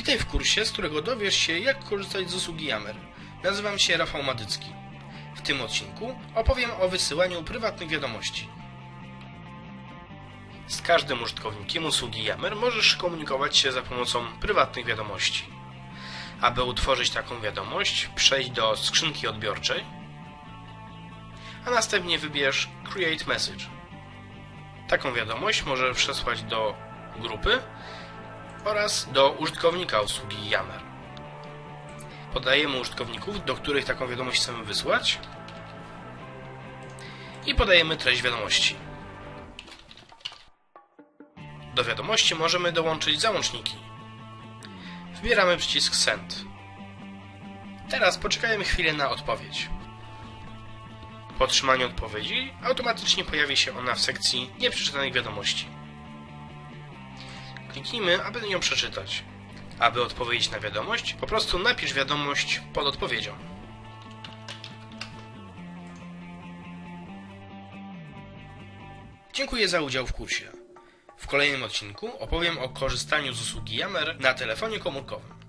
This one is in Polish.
Witaj w kursie, z którego dowiesz się, jak korzystać z usługi Yammer. Nazywam się Rafał Madycki. W tym odcinku opowiem o wysyłaniu prywatnych wiadomości. Z każdym użytkownikiem usługi Yammer możesz komunikować się za pomocą prywatnych wiadomości. Aby utworzyć taką wiadomość, przejdź do skrzynki odbiorczej, a następnie wybierz Create Message. Taką wiadomość możesz przesłać do grupy oraz do użytkownika usługi Yammer. Podajemy użytkowników, do których taką wiadomość chcemy wysłać i podajemy treść wiadomości. Do wiadomości możemy dołączyć załączniki. Wybieramy przycisk Send. Teraz poczekajmy chwilę na odpowiedź. Po otrzymaniu odpowiedzi automatycznie pojawi się ona w sekcji nieprzeczytanych wiadomości. Kliknijmy, aby ją przeczytać. Aby odpowiedzieć na wiadomość, po prostu napisz wiadomość pod odpowiedzią. Dziękuję za udział w kursie. W kolejnym odcinku opowiem o korzystaniu z usługi Yammer na telefonie komórkowym.